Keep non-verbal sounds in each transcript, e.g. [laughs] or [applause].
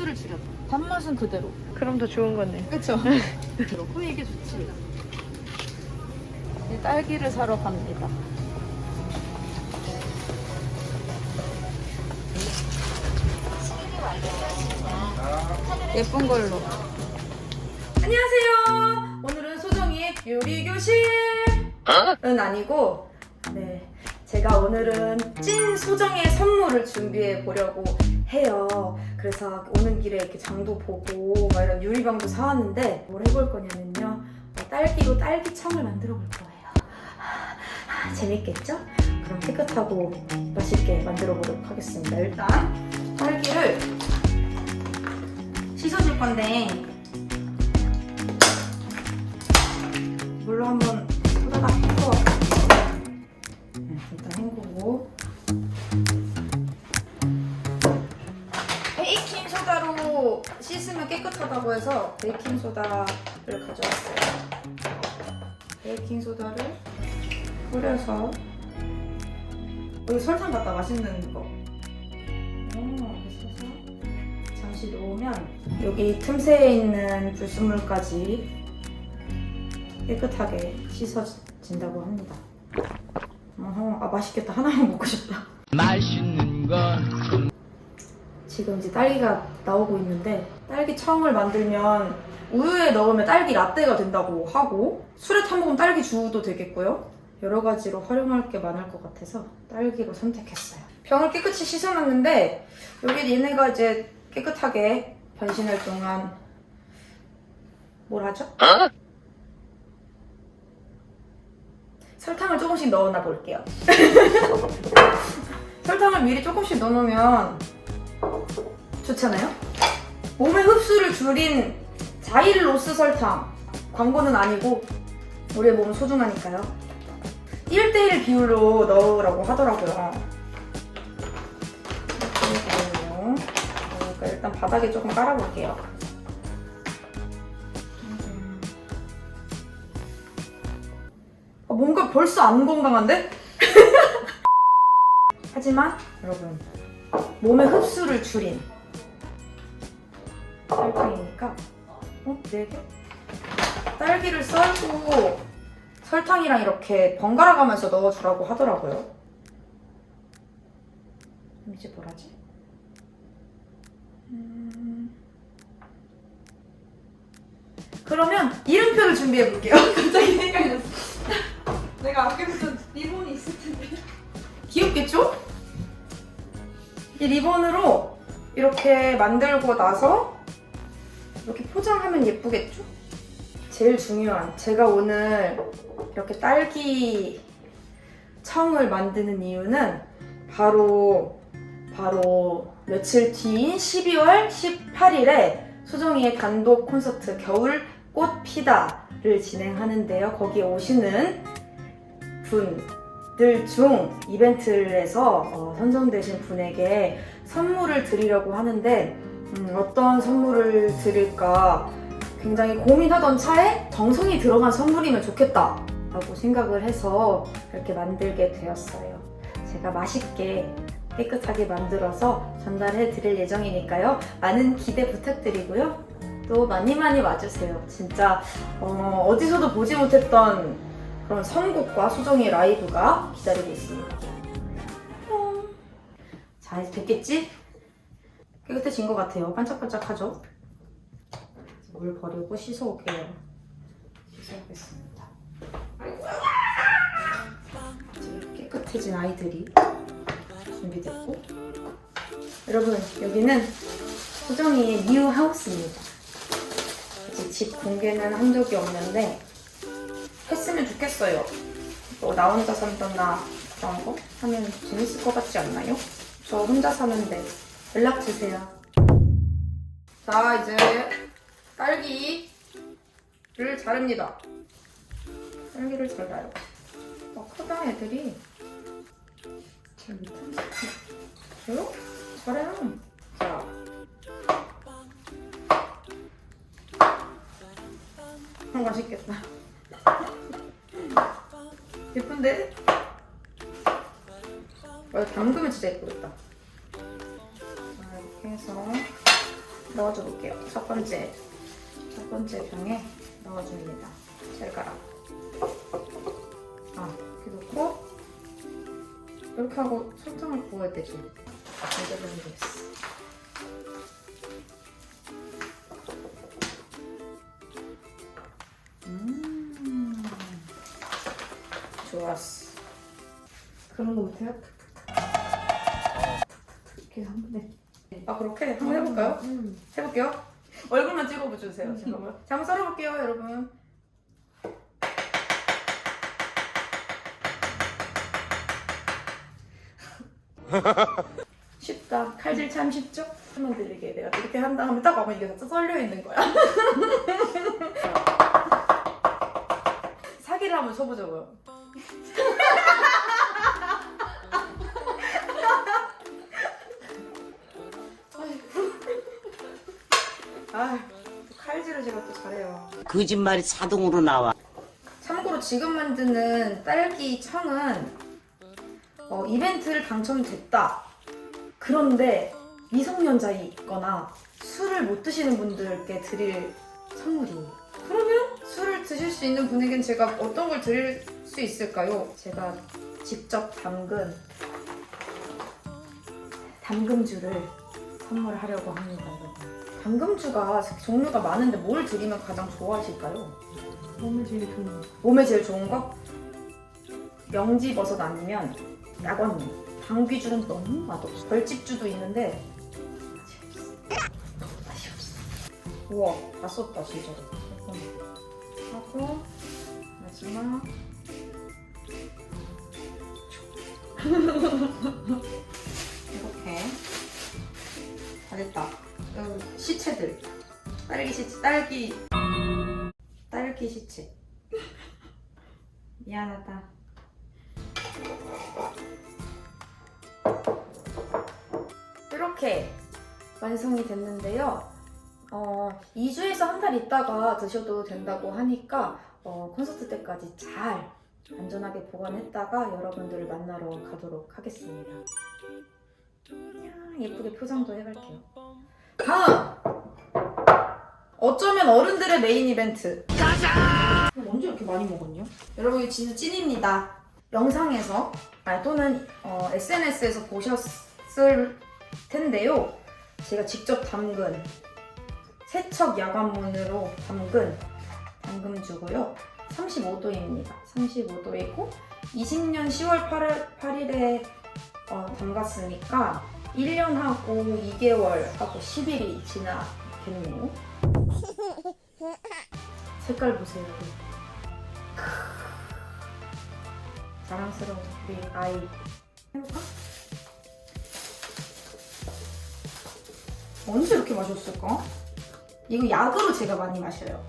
흡수를 줄여줘. 단맛은 그대로. 그럼 더 좋은 거네. 그쵸? 그리고 이게 좋지. 이 딸기를 사러 갑니다. 예쁜 걸로. 안녕하세요. 오늘은 소정이의 요리 교실 은 아니고, 네, 제가 오늘은 찐 소정의 선물을 준비해 보려고 해요. 그래서 오는 길에 이렇게 장도 보고 막 이런 유리병도 사왔는데 뭘 해볼 거냐면요, 어, 딸기로 딸기청을 만들어 볼 거예요. 아, 재밌겠죠? 그럼 깨끗하고 맛있게 만들어 보도록 하겠습니다. 일단 딸기를 씻어줄 건데 물로 한번 일단 헹구고. 베이킹 소다로 씻으면 깨끗하다고 해서 베이킹 소다를 가져왔어요. 베이킹 소다를 뿌려서 여기 설탕 갖다 맛있는 거. 어, 잠시 놓으면 여기 틈새에 있는 불순물까지 깨끗하게 씻어진다고 합니다. 어허, 아 맛있겠다. 하나만 먹고 싶다. 맛있는 건 지금 이제 딸기가 나오고 있는데 딸기 청을 만들면 우유에 넣으면 딸기 라떼가 된다고 하고 술에 타먹으면 딸기 주우도 되겠고요. 여러 가지로 활용할 게 많을 것 같아서 딸기로 선택했어요. 병을 깨끗이 씻어놨는데 여기 얘네가 이제 깨끗하게 변신할 동안 뭘 하죠? 설탕을 조금씩 넣어놔 볼게요. [laughs] 설탕을 미리 조금씩 넣어놓으면 좋잖아요? 몸의 흡수를 줄인 자일 로스 설탕. 광고는 아니고 우리의 몸은 소중하니까요. 1대1 비율로 넣으라고 하더라고요. 그러니까 일단 바닥에 조금 깔아볼게요. 뭔가 벌써 안 건강한데? [laughs] 하지만 여러분 몸의 흡수를 줄인 설탕이니까 어? 네 개? 딸기를 썰고 설탕이랑 이렇게 번갈아 가면서 넣어주라고 하더라고요 그럼 이제 뭐라지? 음... 그러면 이름표를 준비해 볼게요 [laughs] 갑자기 생각이 내가 아껴둔 리본이 있을 텐데 [laughs] 귀엽겠죠? 이 리본으로 이렇게 만들고 나서 이렇게 포장하면 예쁘겠죠? 제일 중요한 제가 오늘 이렇게 딸기 청을 만드는 이유는 바로 바로 며칠 뒤인 12월 18일에 소정이의 단독 콘서트 겨울 꽃 피다를 진행하는데요. 거기에 오시는 분들 중 이벤트를 해서 어, 선정되신 분에게 선물을 드리려고 하는데 음, 어떤 선물을 드릴까 굉장히 고민하던 차에 정성이 들어간 선물이면 좋겠다 라고 생각을 해서 이렇게 만들게 되었어요. 제가 맛있게 깨끗하게 만들어서 전달해 드릴 예정이니까요. 많은 기대 부탁드리고요. 또 많이 많이 와주세요. 진짜 어, 어디서도 보지 못했던 그런 선곡과 수정의 라이브가 기다리고 있습니다. 어. 자, 이제 됐겠지? 깨끗해진 것 같아요. 반짝반짝하죠? 물 버리고 씻어올게요. 씻어오겠습니다. 깨끗해진 아이들이 준비됐고 여러분 여기는 소정이의 뉴 하우스입니다. 아직 집 공개는 한 적이 없는데 했으면 좋겠어요. 뭐 나 혼자 산다나 그런 거 하면 재밌을 것 같지 않나요? 저 혼자 사는데 연락 주세요. 자 이제 딸기를 자릅니다. 딸기를 잘라요. 와 크다 애들이. 잘 못하네. 그래요? 잘해요. 자. 어, 맛있겠다. 예쁜데? 와, 담그면 진짜 예쁘겠다. 자, 이렇게 해서 넣어줘 볼게요. 첫 번째, 첫 번째 병에 넣어줍니다. 젤가락. 아, 이렇게 넣고 이렇게 하고 설탕을 부어야 되지. 이제 넣으면 되겠어. 좋았어. 그런 거 못해요? 이렇게 한 번에. 아 그렇게 한번 해볼까요? 음. 해볼게요. 얼굴만 찍어보주세요. 잠깐만. 자, 한번 썰어볼게요, 여러분. [laughs] 쉽다. 칼질 참 쉽죠? 한번 들리게 내가 이렇게 한 다음에 딱 와보면 이게 다 썰려 있는 거야. [laughs] 사기를 한번 쳐보자고요. 아, 칼질을 제가 또 잘해요. 거짓말이 자동으로 나와. 참고로 지금 만드는 딸기 청은 어, 이벤트를 당첨됐다. 그런데 미성년자에 있거나 술을 못 드시는 분들께 드릴 선물이에요. 그러면 술을 드실 수 있는 분에겐 제가 어떤 걸 드릴 수 있을까요? 제가 직접 담근 담금주를 선물하려고 합니다, 여러분. 담금주가 종류가 많은데 뭘 드리면 가장 좋아하실까요? 몸에 제일 좋은 거. 몸에 제일 좋은 거? 명지버섯 아니면 약원잎. 당귀주는 너무 맛없어. 벌집주도 있는데 맛이 없어. 맛이 없어. 우와, 다 썼다 진짜로. 하고 마지막 이렇게 다 됐다. 여기 시체들. 딸기 시체, 딸기 딸기 시체. 미안하다. 이렇게 완성이 됐는데요. 어, 2주에서 한 달 있다가 드셔도 된다고 하니까 어, 콘서트 때까지 잘 안전하게 보관했다가 여러분들을 만나러 가도록 하겠습니다. 야, 예쁘게 포장도 해갈게요. 다음! 어쩌면 어른들의 메인 이벤트. 언제 이렇게 많이 먹었냐? 여러분 이거 진짜 찐입니다. 영상에서 아, 또는 어, SNS에서 보셨을 텐데요. 제가 직접 담근 세척 야관문으로 담근 담금주고요. 35도입니다. 35도이고 20년 10월 8일, 8일에 어, 담갔으니까 1년 하고 2개월 하고 10일이 지나겠네요. 색깔 보세요. 크. 자랑스러운 우리 아이. 해볼까? 언제 이렇게 마셨을까? 이거 약으로 제가 많이 마셔요.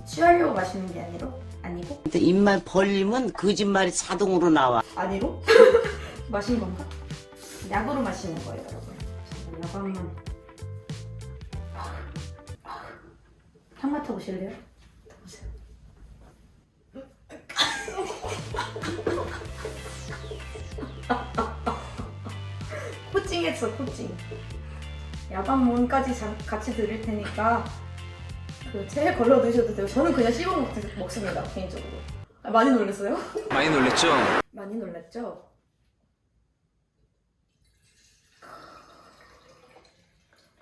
막 취하려고 마시는 게 아니라 아니고 근데 입만 벌리면 거짓말이 자동으로 나와. 아니로 [laughs] 마신 건가? 약으로 마시는 거예요, 여러분. 잠깐 약 한번 향 맡아보실래요? 맡아보세요. [laughs] 코칭했어, 코칭. 야간문까지 잠- 같이 드릴 테니까 그 체에 걸러 드셔도 돼요. 저는 그냥 씹어 먹, 먹습니다, 개인적으로. 아, 많이 놀랐어요? 많이 놀랬죠? 많이 놀랐죠?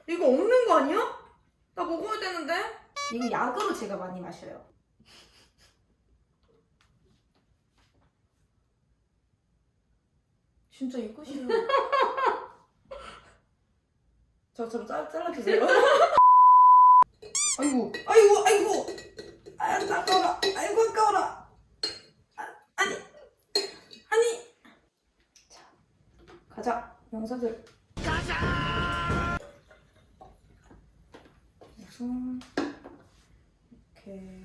이거 없는 거 아니야? 나 먹어야 되는데? 이거 약으로 제가 많이 마셔요. 진짜 이거 싫어. 저좀 잘라 주세요. [laughs] 아이고, 아이고, 아이고! 아, 아까워라! 아이고, 아까워라! 아, 아니, 아니! 자, 가자, 영사들. 가자! 그래서 이렇게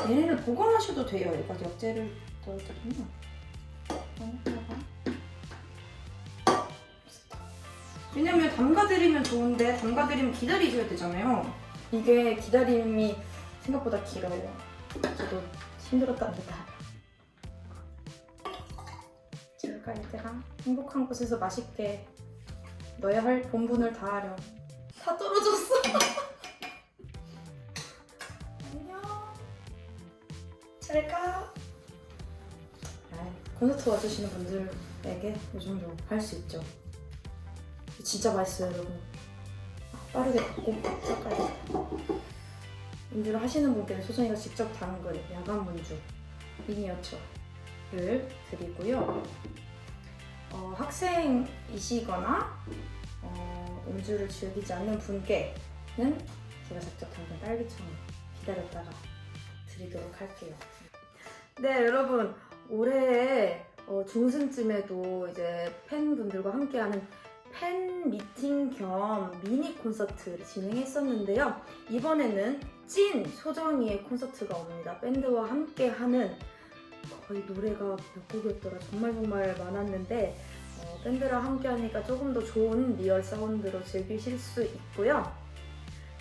얘네를 보관하셔도 돼요. 이거 역재를 넣어드리면 여기다가 왜냐면 담가드리면 좋은데 담가드리면 기다리셔야 되잖아요. 이게 기다림이 생각보다 길어요. 저도 힘들었답니다. 제가 얘들아 행복한 곳에서 맛있게 너의 할 본분을 다하렴. 다 떨어졌어. 안녕. 잘 가. 콘서트 와주시는 분들에게 이 정도 할 수 있죠. 진짜 맛있어요, 여러분. 아, 빠르게 꼭 닦아야겠다. 문주를 하시는 분께는 소정이가 직접 담근 야간 문주 미니어처를 드리고요. 어, 학생이시거나 어, 음주를 즐기지 않는 분께는 제가 직접 담근 딸기청을 기다렸다가 드리도록 할게요. 네, 여러분 올해 어, 중순쯤에도 이제 팬분들과 함께하는 팬 미팅 겸 미니 콘서트를 진행했었는데요. 이번에는 찐 소정이의 콘서트가 옵니다. 밴드와 함께 하는 거의 노래가 몇 곡이었더라 정말 정말 많았는데 어, 밴드랑 함께 하니까 조금 더 좋은 리얼 사운드로 즐기실 수 있고요.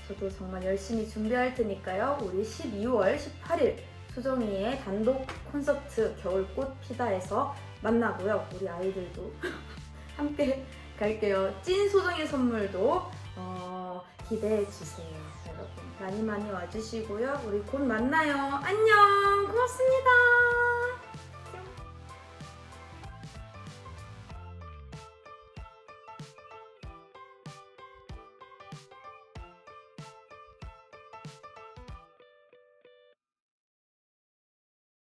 저도 정말 열심히 준비할 테니까요. 우리 12월 18일 소정이의 단독 콘서트 겨울꽃 피다에서 만나고요. 우리 아이들도 [laughs] 함께 갈게요. 찐 소정의 선물도 어, 기대해 주세요. 여러분 많이 많이 와주시고요. 우리 곧 만나요. 안녕. 고맙습니다.